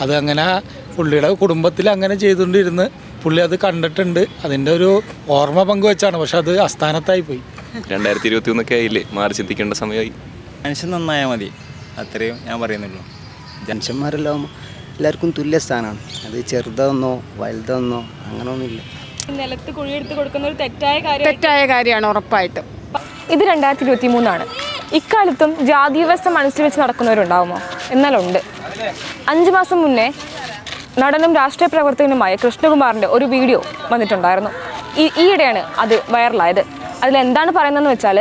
അത് അങ്ങനെ പുള്ളിയുടെ കുടുംബത്തിൽ അങ്ങനെ ചെയ്തുകൊണ്ടിരുന്ന് പുള്ളി അത് കണ്ടിട്ടുണ്ട്. അതിന്റെ ഒരു ഓർമ്മ പങ്കുവെച്ചാണ്. പക്ഷെ അത് അസ്ഥാനത്തായി പോയി. രണ്ടായിരത്തി ഇരുപത്തി ഒന്നൊക്കെ ആയില്ലേ? മാറി ചിന്തിക്കേണ്ട സമയമായി. മനുഷ്യൻ നന്നായാൽ മതി. അത്രയും ഞാൻ പറയുന്നുള്ളൂ. മനുഷ്യന്മാരെല്ലാം എല്ലാവർക്കും തുല്യ സ്ഥാനമാണ്. അത് ചെറുതെന്നോ വലുതെന്നോ അങ്ങനെയൊന്നുമില്ല നിലത്ത് കുഴിയെടുത്ത് കൊടുക്കുന്ന ഒരു തെറ്റായ കാര്യം. തെറ്റായ കാര്യമാണ് ഉറപ്പായിട്ടും. ഇത് രണ്ടായിരത്തി ഇരുപത്തി മൂന്നാണ് ഇക്കാലത്തും ജാതി വ്യവസ്ഥ മനസ്സിൽ വെച്ച് നടക്കുന്നവരുണ്ടാവുമോ? എന്നാലുണ്ട്. അഞ്ച് മാസം മുന്നേ നടനും രാഷ്ട്രീയ പ്രവർത്തകനുമായ കൃഷ്ണകുമാറിന്റെ ഒരു വീഡിയോ വന്നിട്ടുണ്ടായിരുന്നു. ഈ ഈയിടെയാണ് അത് വൈറലായത്. അതിലെന്താണ് പറയുന്നതെന്ന് വെച്ചാൽ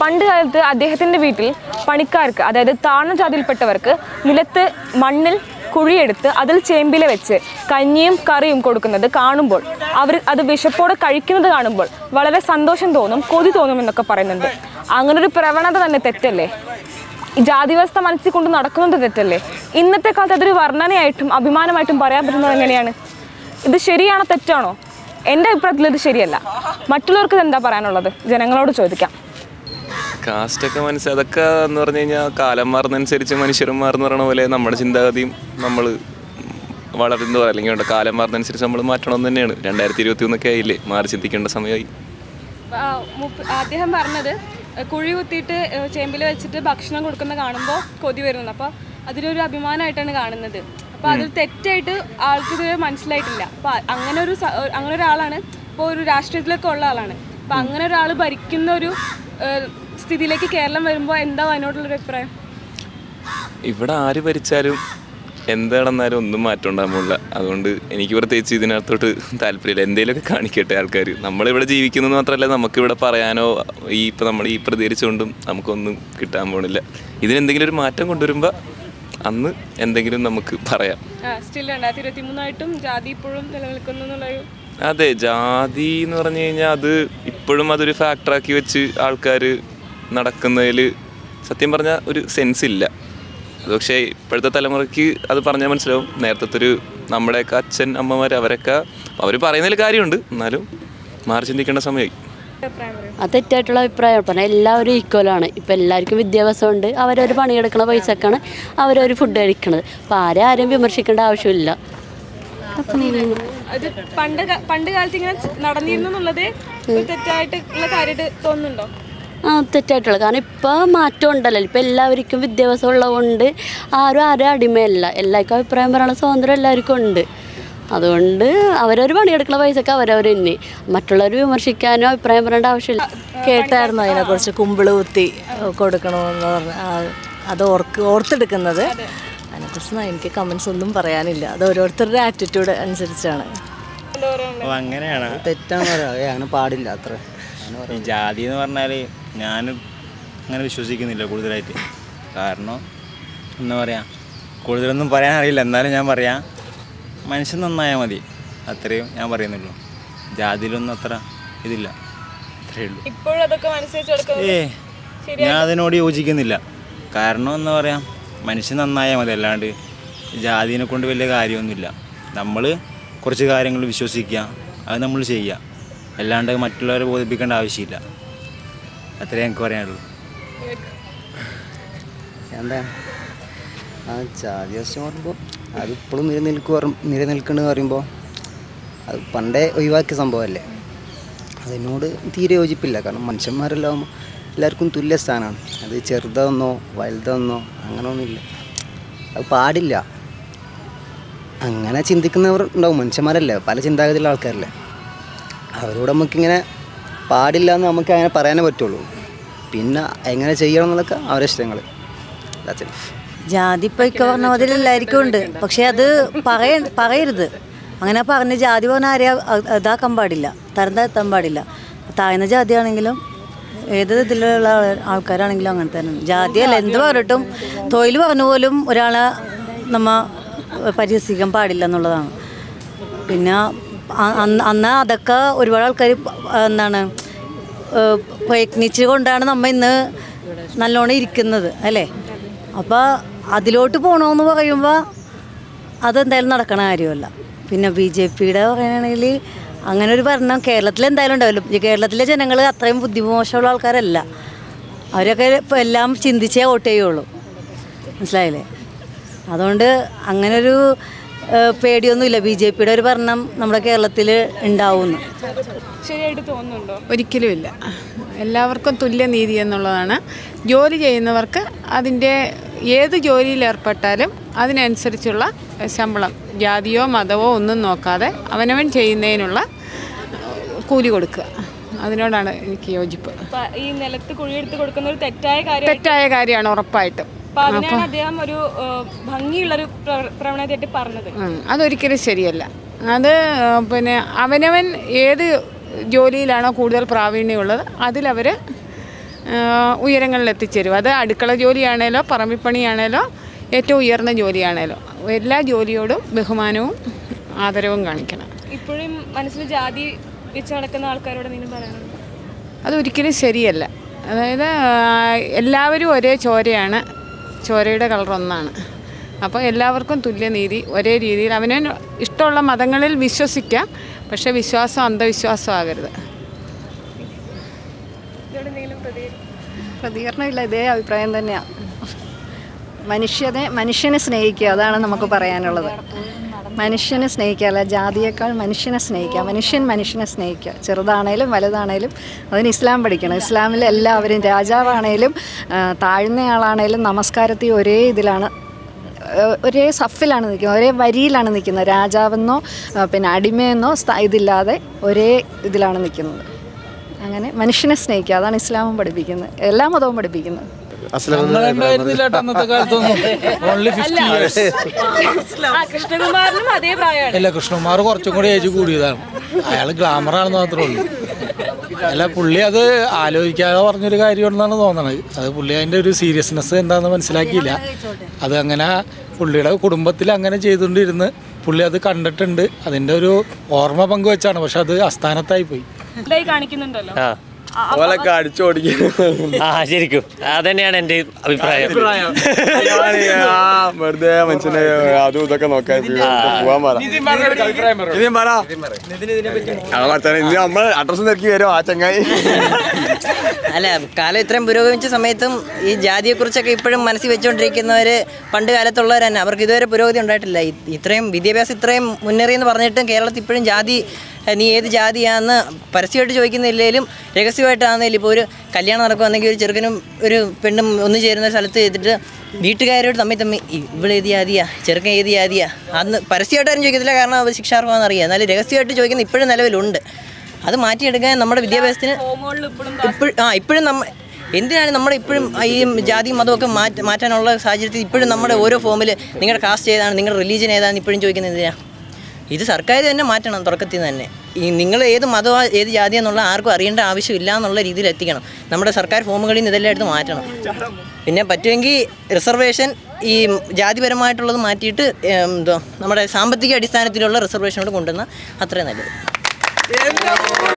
പണ്ട് കാലത്ത് അദ്ദേഹത്തിന്റെ വീട്ടിൽ പണിക്കാർക്ക് അതായത് താഴ്ന്ന ജാതിയിൽപ്പെട്ടവർക്ക് നിലത്ത് മണ്ണിൽ കുഴിയെടുത്ത് അതിൽ ചേമ്പില വെച്ച് കഞ്ഞിയും കറിയും കൊടുക്കുന്നത് കാണുമ്പോൾ അവർ അത് വിശപ്പോടെ കഴിക്കുന്നത് കാണുമ്പോൾ വളരെ സന്തോഷം തോന്നും കൊതി തോന്നും എന്നൊക്കെ പറയുന്നുണ്ട്. അങ്ങനൊരു പ്രവണത തന്നെ തെറ്റല്ലേ? ഈ ജാതി വ്യവസ്ഥ മനസ്സിൽ കൊണ്ട് നടക്കുന്നത് തെറ്റല്ലേ? ഇന്നത്തെ കാലത്ത് അതൊരു വർണനയായിട്ടും അഭിമാനമായിട്ടും പറയാൻ പറ്റുന്നത് എങ്ങനെയാണ്? ഇത് ശരിയാണോ തെറ്റാണോ? എന്റെ അഭിപ്രായത്തിൽ ഇത് ശരിയല്ല. മറ്റുള്ളവർക്ക് എന്താ പറയാനുള്ളത്? ജനങ്ങളോട് ചോദിക്കാം. കാസ്റ്റൊക്കെ മനസ്സിൽ അതൊക്കെ എന്ന് പറഞ്ഞു കഴിഞ്ഞാൽ കാലം മാറുന്നതനുസരിച്ച് മനുഷ്യരും മാറുന്ന പറയണ പോലെ നമ്മുടെ ചിന്താഗതിയും നമ്മൾ വളരുന്നതോ അല്ലെങ്കിൽ വേണ്ട കാലം മാറുന്നതനുസരിച്ച് നമ്മൾ മാറ്റണമെന്ന് തന്നെയാണ്. രണ്ടായിരത്തി ഇരുപത്തി ഒന്നൊക്കെ ആയില്ലേ? മാറി ചിന്തിക്കേണ്ട സമയമായി. അദ്ദേഹം പറഞ്ഞത് കുഴി കുത്തിയിട്ട് ചേമ്പിൽ വെച്ചിട്ട് ഭക്ഷണം കൊടുക്കുന്ന കാണുമ്പോൾ കൊതി വരുന്നു അപ്പോൾ അതിലൊരു അഭിമാനമായിട്ടാണ് കാണുന്നത്. അപ്പോൾ അതൊരു തെറ്റായിട്ട് ആൾക്ക് ഇതുവരെ മനസ്സിലായിട്ടില്ല. അപ്പോൾ അങ്ങനെ ഒരു അങ്ങനെ ഒരാളാണ് ഇപ്പോൾ ഒരു രാഷ്ട്രീയത്തിലൊക്കെ ഉള്ള ആളാണ്. അപ്പോൾ അങ്ങനെ ഒരാൾ ഭരിക്കുന്ന ഒരു സ്ഥിതിയിലേക്ക് കേരളം വരുമ്പോൾ എന്താ അതിനോടുള്ളൊരു അഭിപ്രായം? ഇവിടെ ആര് ഭരിച്ചാലും എന്താണെന്നാലും ഒന്നും മാറ്റം ഉണ്ടാകുമ്പോൾ അതുകൊണ്ട് എനിക്ക് പ്രത്യേകിച്ച് ഇതിനകത്തോട്ട് താല്പര്യമില്ല. എന്തെങ്കിലുമൊക്കെ കാണിക്കട്ടെ ആൾക്കാർ നമ്മളിവിടെ ജീവിക്കുന്നത് മാത്രമല്ല നമുക്ക് ഇവിടെ പറയാനോ ഈ ഇപ്പം നമ്മൾ ഈ പ്രതികരിച്ചുകൊണ്ടും നമുക്കൊന്നും കിട്ടാൻ പോണില്ല. ഇതിനെന്തെങ്കിലും ഒരു മാറ്റം കൊണ്ടുവരുമ്പോൾ അന്ന് എന്തെങ്കിലും നമുക്ക് പറയാം. സ്റ്റിൽ രണ്ടായിരത്തി ഇരുപത്തി മൂന്നായിട്ടും ജാതി ഇപ്പോഴും നിലനിൽക്കുന്നു എന്നുള്ളൊരു അതെ ജാതി എന്ന് പറഞ്ഞു കഴിഞ്ഞാൽ അത് ഇപ്പോഴും അതൊരു ഫാക്ടറാക്കി വെച്ച് ആൾക്കാർ നടക്കുന്നതിൽ സത്യം പറഞ്ഞാൽ ഒരു സെൻസ് ഇല്ല. അത് പക്ഷേ ഇപ്പോഴത്തെ തലമുറയ്ക്ക് അത് പറഞ്ഞാൽ മനസ്സിലാവും. നേരത്തെ ഒരു നമ്മുടെയൊക്കെ അച്ഛൻ അമ്മമാർ അവരൊക്കെ അവർ പറയുന്നതിൽ കാര്യമുണ്ട്. എന്നാലും മാറി ചിന്തിക്കേണ്ട സമയമായി അത് തെറ്റായിട്ടുള്ള അഭിപ്രായം പറഞ്ഞാൽ എല്ലാവരും ഈക്വലാണ് ഇപ്പം എല്ലാവർക്കും വിദ്യാഭ്യാസം ഉണ്ട് അവരൊരു പണിയെടുക്കുന്ന പൈസക്കാണ് അവരൊരു ഫുഡ് കഴിക്കണത്. അപ്പം ആരെ ആരും വിമർശിക്കേണ്ട ആവശ്യമില്ല. അത് പണ്ട് ക- പണ്ട് കാലത്ത് ഇങ്ങനെ നടന്നിരുന്നു എന്നുള്ളത് ഒരു കാര്യമായിട്ട് തോന്നുന്നുണ്ടോ? ആ തെറ്റായിട്ടുള്ള. കാരണം ഇപ്പോൾ മാറ്റം ഉണ്ടല്ലോ. ഇപ്പം എല്ലാവർക്കും വിദ്യാഭ്യാസം ഉള്ളതുകൊണ്ട് ആരും ആരും അടിമയല്ല. എല്ലാവർക്കും അഭിപ്രായം പറയാനുള്ള സ്വാതന്ത്ര്യം എല്ലാവർക്കും ഉണ്ട്. അതുകൊണ്ട് അവരൊരു പണിയെടുക്കുന്ന പൈസക്ക് അവരവർ തന്നെ മറ്റുള്ളവർ വിമർശിക്കാനോ അഭിപ്രായം പറയേണ്ട ആവശ്യമില്ല. കേട്ടായിരുന്നു അതിനെക്കുറിച്ച് കുമ്പിൾ കുത്തി കൊടുക്കണമെന്ന് പറഞ്ഞ. ആ- അത് ഓർക്ക് ഓർത്തെടുക്കുന്നത്. അതിനെക്കുറിച്ച് എനിക്ക് കമൻസ് ഒന്നും പറയാനില്ല. അത് ഓരോരുത്തരുടെ ആറ്റിറ്റ്യൂഡ് അനുസരിച്ചാണ്. അങ്ങനെയാണ്. തെറ്റാന്ന് പറയാം. അങ്ങനെ പാടില്ല അത്ര. ജാതി എന്ന് പറഞ്ഞാൽ ഞാനും അങ്ങനെ വിശ്വസിക്കുന്നില്ല കൂടുതലായിട്ട്. കാരണം എന്താ പറയുക കൂടുതലൊന്നും പറയാനറിയില്ല. എന്നാലും ഞാൻ പറയാം മനുഷ്യൻ നന്നായാൽ മതി. അത്രയും ഞാൻ പറയുന്നുള്ളൂ. ജാതിയിലൊന്നും അത്ര ഇതില്ല. ഏ ഞാൻ അതിനോട് യോജിക്കുന്നില്ല. കാരണം എന്താ പറയാ മനുഷ്യൻ നന്നായാൽ മതി. അല്ലാണ്ട് ജാതിനെ കൊണ്ട് വലിയ കാര്യമൊന്നുമില്ല. നമ്മൾ കുറച്ച് കാര്യങ്ങൾ വിശ്വസിക്കുക അത് നമ്മൾ ചെയ്യുക. അല്ലാണ്ട് മറ്റുള്ളവരെ ബോധിപ്പിക്കേണ്ട ആവശ്യമില്ല. അത്രേ എനിക്ക് പറയാനുള്ളൂ. എന്താ? ആ ജാതി വശം പറയുമ്പോൾ അത് ഇപ്പോഴും നിലനിൽക്കുക നിലനിൽക്കണമെന്ന് പറയുമ്പോൾ അത് പണ്ടേ ഒഴിവാക്കിയ സംഭവമല്ലേ അതിനോട് തീരെ യോജിപ്പില്ല. കാരണം മനുഷ്യന്മാരെല്ലാം എല്ലാവർക്കും തുല്യ സ്ഥാനമാണ്. അത് ചെറുതെന്നോ വലുതെന്നോ അങ്ങനെയൊന്നുമില്ല അത് പാടില്ല. അങ്ങനെ ചിന്തിക്കുന്നവർ ഉണ്ടാവും. മനുഷ്യന്മാരല്ലേ? പല ചിന്താഗതിയിലുള്ള ആൾക്കാരല്ലേ? അവരോട് നമുക്കിങ്ങനെ പാടില്ല എന്ന് നമുക്ക് അങ്ങനെ പറയാനേ പറ്റുള്ളൂ. പിന്നെ എങ്ങനെ ചെയ്യണം എന്നതൊക്കെ അവരെ ഇഷ്ടങ്ങൾ ദാറ്റ്സ് it. ജാതി പറഞ്ഞ മാതിരി എല്ലാവർക്കും ഉണ്ട്. പക്ഷെ അത് പറയ പറയരുത്. അങ്ങനെ പറഞ്ഞ് ജാതി പറഞ്ഞാൽ ആരെയും ഇതാക്കാൻ പാടില്ല. തരം താഴ്ത്താൻ പാടില്ല. താഴ്ന്ന ജാതി ആണെങ്കിലും ഏത് ഇതിലുള്ള ആൾക്കാരാണെങ്കിലും അങ്ങനെ തന്നെ. ജാതിയല്ല എന്ത് പറഞ്ഞിട്ടും തൊഴിൽ പറഞ്ഞ പോലും ഒരാളെ നമ്മ പരിഹസിക്കാൻ പാടില്ല എന്നുള്ളതാണ്. പിന്നെ അന്ന് അതൊക്കെ ഒരുപാട് ആൾക്കാർ എന്താണ് പ്രയത്നിച്ചുകൊണ്ടാണ് പ്രയത്നിച്ചു കൊണ്ടാണ് നമ്മ ഇന്ന് നല്ലോണം ഇരിക്കുന്നത് അല്ലേ? അപ്പോൾ അതിലോട്ട് പോകണമെന്ന് പറയുമ്പോൾ അതെന്തായാലും നടക്കണ കാര്യമല്ല. പിന്നെ ബി ജെ പിയുടെ പറയുകയാണെങ്കിൽ അങ്ങനെ ഒരു ഭരണം കേരളത്തിൽ എന്തായാലും ഉണ്ടാവില്ല കേരളത്തിലെ ജനങ്ങൾ അത്രയും ബുദ്ധിമോശമുള്ള ആൾക്കാരല്ല. അവരൊക്കെ ഇപ്പോൾ എല്ലാം ചിന്തിച്ചേ വോട്ട് ചെയ്യുള്ളൂ. മനസ്സിലായില്ലേ? അതുകൊണ്ട് അങ്ങനൊരു പേടിയൊന്നുമില്ല. ബി ജെ പിയുടെ ഒരു ഭരണം നമ്മുടെ കേരളത്തിൽ ഉണ്ടാവുമെന്ന് ശരിയായിട്ട് തോന്നുന്നുണ്ടോ? ഒരിക്കലുമില്ല എല്ലാവർക്കും തുല്യനീതി എന്നുള്ളതാണ്. ജോലി ചെയ്യുന്നവർക്ക് അതിന്റെ ഏത് ജോലിയിൽ ഏർപ്പെട്ടാലും അതിനനുസരിച്ചുള്ള ശമ്പളം ജാതിയോ മതമോ ഒന്നും നോക്കാതെ അവനവൻ ചെയ്യുന്നതിനുള്ള കൂലി കൊടുക്കുക. അതിനോടാണ് എനിക്ക് യോജിപ്പ്. ഈ നിലത്ത് കുഴിയെടുത്ത് കൊടുക്കുന്ന ഒരു തെറ്റായ കാര്യം തെറ്റായ കാര്യമാണ് ഉറപ്പായിട്ടും. അദ്ദേഹം ഒരു ഭംഗിയുള്ളൊരു പ്രവണതയായിട്ട് പറഞ്ഞത്. അതൊരിക്കലും ശരിയല്ല. അത് പിന്നെ അവനവൻ ഏത് ജോലിയിലാണോ കൂടുതൽ പ്രാവീണ്യമുള്ളത് അതിലവർ ഉയരങ്ങളിൽ എത്തിച്ചേരും അത് അടുക്കള ജോലിയാണേലോ പറമ്പിപ്പണിയാണേലോ ഏറ്റവും ഉയർന്ന ജോലിയാണേലോ. എല്ലാ ജോലിയോടും ബഹുമാനവും ആദരവും കാണിക്കണം. ഇപ്പോഴും മനസ്സിൽ ജാതി വെച്ച് നടക്കുന്ന ആൾക്കാരോട് അതൊരിക്കലും ശരിയല്ല. അതായത് എല്ലാവരും ഒരേ ചോരയാണ്. ചോരയുടെ കളർ ഒന്നാണ്. അപ്പോൾ എല്ലാവർക്കും തുല്യനീതി ഒരേ രീതിയിൽ അവന് ഇഷ്ടമുള്ള മതങ്ങളിൽ വിശ്വസിക്കാം. പക്ഷേ വിശ്വാസം അന്ധവിശ്വാസം ആകരുത്. പ്രതികരണമില്ല ഇതേ അഭിപ്രായം തന്നെയാണ് മനുഷ്യനെ മനുഷ്യനെ സ്നേഹിക്കുക അതാണ് നമുക്ക് പറയാനുള്ളത്. മനുഷ്യനെ സ്നേഹിക്കുക അല്ല ജാതിയേക്കാൾ മനുഷ്യനെ സ്നേഹിക്കുക മനുഷ്യൻ മനുഷ്യനെ സ്നേഹിക്കുക. ചെറുതാണേലും വലുതാണേലും അതിന് ഇസ്ലാം പഠിക്കണം. ഇസ്ലാമിൽ എല്ലാവരും രാജാവാണേലും താഴ്ന്നയാളാണേലും നമസ്കാരത്തിൽ ഒരേ ഇതിലാണ് ഒരേ സഫിലാണ് നിൽക്കുന്നത് ഒരേ വരിയിലാണ് നിൽക്കുന്നത്. രാജാവെന്നോ പിന്നെ അടിമയെന്നോ ഇതില്ലാതെ ഒരേ ഇതിലാണ് നിൽക്കുന്നത്. അങ്ങനെ മനുഷ്യനെ സ്നേഹിക്കുക. അതാണ് ഇസ്ലാമും പഠിപ്പിക്കുന്നത്. എല്ലാ മതവും പഠിപ്പിക്കുന്നത്. കൃഷ്ണകുമാറിനും അതേ പ്രായമാണ്. അല്ല കൃഷ്ണകുമാർ കുറച്ചും കൂടി ഏജ് കൂടിയതാണ്. അയാൾ ഗ്ലാമർ ആണെന്ന് മാത്രമേ ഉള്ളൂ. അല്ല പുള്ളി അത് ആലോചിക്കാതെ പറഞ്ഞൊരു കാര്യമാണെന്നാണ് തോന്നണത്. അത് പുള്ളി അതിന്റെ ഒരു സീരിയസ്നെസ് എന്താണെന്ന് മനസ്സിലാക്കിയില്ല. അത് അങ്ങനെ പുള്ളിയുടെ കുടുംബത്തിൽ അങ്ങനെ ചെയ്തുകൊണ്ടിരുന്ന് പുള്ളി അത് കണ്ടിട്ടുണ്ട്. അതിന്റെ ഒരു ഓർമ്മ പങ്കുവെച്ചാണ്. പക്ഷെ അത് അസ്ഥാനത്തായി പോയി കാണിക്കുന്നുണ്ടല്ലോ. ഓലൊക്കെ അടിച്ചോടിക്കും. ആ ശരിക്കും. അതന്നെയാണ് എന്റെ അഭിപ്രായം. വെറുതെ മനുഷ്യനെ അതും ഇതൊക്കെ നോക്കാൻ പോവാൻ പറ. അഡ്രസ് നിരക്കി വരും ആ ചങ്ങായി. അല്ല കാലം ഇത്രയും പുരോഗമിച്ച സമയത്തും ഈ ജാതിയെ കുറിച്ചൊക്കെ ഇപ്പോഴും മനസ്സിൽ വെച്ചുകൊണ്ടിരിക്കുന്നവർ പണ്ട് കാലത്തുള്ളവർ തന്നെ. അവർക്ക് ഇതുവരെ പുരോഗതി ഉണ്ടായിട്ടില്ല. ഇത്രയും വിദ്യാഭ്യാസം ഇത്രയും മുന്നേറി എന്ന് പറഞ്ഞിട്ടും കേരളത്തിൽ ഇപ്പോഴും ജാതി നീ ഏത് ജാതിയാന്ന് പരസ്യമായിട്ട് ചോദിക്കുന്നില്ലെങ്കിലും രഹസ്യമായിട്ടാണെങ്കിലും ഇപ്പോൾ ഒരു കല്യാണം നടക്കുവാണെങ്കിൽ ഒരു ചെറുക്കനും ഒരു പെണ്ണും ഒന്നു ചേരുന്ന സ്ഥലത്ത് ചെയ്തിട്ട് വീട്ടുകാരോട് തമ്മിൽ തമ്മിൽ ഇവിടെ ഏത് ജാതിയാ? ചെറുക്കൻ ഏത് ജാതിയാ? അന്ന് പരസ്യമായിട്ട് ആരും ചോദിക്കത്തില്ല. കാരണം അവർ ശിക്ഷാർഹമാണെന്ന് അറിയാം. എന്നാലും രഹസ്യമായിട്ട് ചോദിക്കുന്ന ഇപ്പോഴും നിലവിലുണ്ട്. അത് മാറ്റിയെടുക്കാൻ നമ്മുടെ വിദ്യാഭ്യാസത്തിന് ഇപ്പോഴും ആ ഇപ്പോഴും നമ്മ എന്തിനാണ് നമ്മുടെ ഇപ്പോഴും ഈ ജാതി മതമൊക്കെ മാറ്റ മാറ്റാനുള്ള സാഹചര്യത്തിൽ ഇപ്പോഴും നമ്മുടെ ഓരോ ഫോമിൽ നിങ്ങളുടെ കാസ്റ്റ് ഏതാണ് നിങ്ങളുടെ റിലീജിയൻ ഏതാണ് ഇപ്പോഴും ചോദിക്കുന്നത് എന്തിനാണ് ഇത് സർക്കാർ തന്നെ മാറ്റണം തുടക്കത്തിൽ നിന്ന് തന്നെ. ഈ നിങ്ങൾ ഏത് മതമോ ഏത് ജാതി എന്നുള്ള ആർക്കും അറിയേണ്ട ആവശ്യമില്ല എന്നുള്ള രീതിയിൽ എത്തിക്കണം. നമ്മുടെ സർക്കാർ ഫോമുകളിൽ നിന്ന് ഇതെല്ലാം എടുത്ത് മാറ്റണം. പിന്നെ പറ്റുമെങ്കിൽ റിസർവേഷൻ ഈ ജാതിപരമായിട്ടുള്ളത് മാറ്റിയിട്ട് എന്തോ നമ്മുടെ സാമ്പത്തിക അടിസ്ഥാനത്തിലുള്ള റിസർവേഷനോട് കൊണ്ടുവന്നാൽ അത്രയും നല്ലത്.